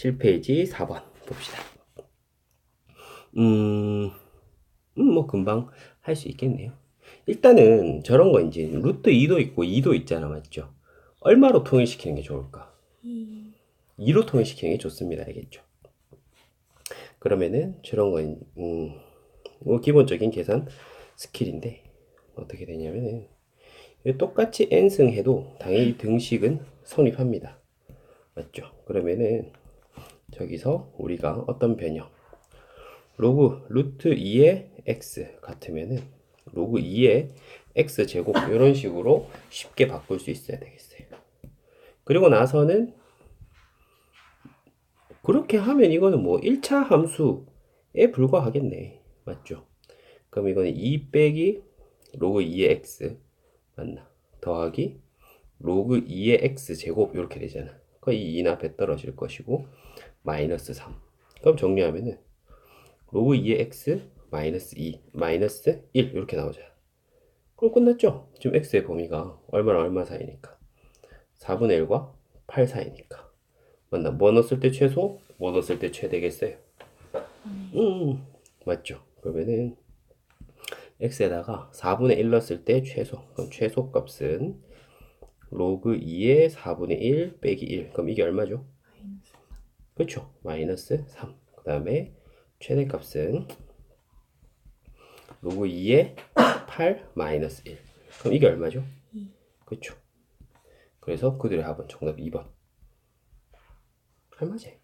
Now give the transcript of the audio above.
7페이지 4번 봅시다. 음, 음, 뭐 금방 할 수 있겠네요. 일단은 저런 거 이제 루트 2도 있고 2도 있잖아, 맞죠? 얼마로 통일시키는 게 좋을까? 2로 통일시키는 게 좋습니다, 알겠죠? 그러면은 저런 거, 음, 뭐 기본적인 계산 스킬인데 어떻게 되냐면은 똑같이 n승 해도 당연히 등식은 성립합니다. 맞죠? 그러면은 저기서 우리가 어떤 변형 로그 루트 2의 x 같으면은 로그 2의 x 제곱 이런 식으로 쉽게 바꿀 수 있어야 되겠어요. 그리고 나서는 그렇게 하면 이거는 뭐 1차 함수에 불과하겠네. 맞죠? 그럼 이거는 2 빼기 로그 2의 x 맞나? 더하기 로그 2의 x 제곱 이렇게 되잖아. 이 2는 앞에 떨어질 것이고 마이너스 3. 그럼 정리하면은 로그 2의 x 마이너스 2 마이너스 1 이렇게 나오잖아. 그럼 끝났죠? 지금 x의 범위가 얼마나 얼마 사이니까 4분의 1과 8 사이니까 맞나? 뭐 넣었을 때 최소? 뭐 넣었을 때 최대겠어요? 음, 맞죠? 그러면은 x에다가 4분의 1 넣었을 때 최소. 그럼 최소 값은 로그 2의 4분의 1 빼기 1. 그럼 이게 얼마죠? 그렇죠. 마이너스 3. 그 다음에 최대 값은 로그 2의 8 마이너스 1. 그럼 이게 얼마죠? 그렇죠. 그래서 그들의 합은 정답 2번. 할만하지?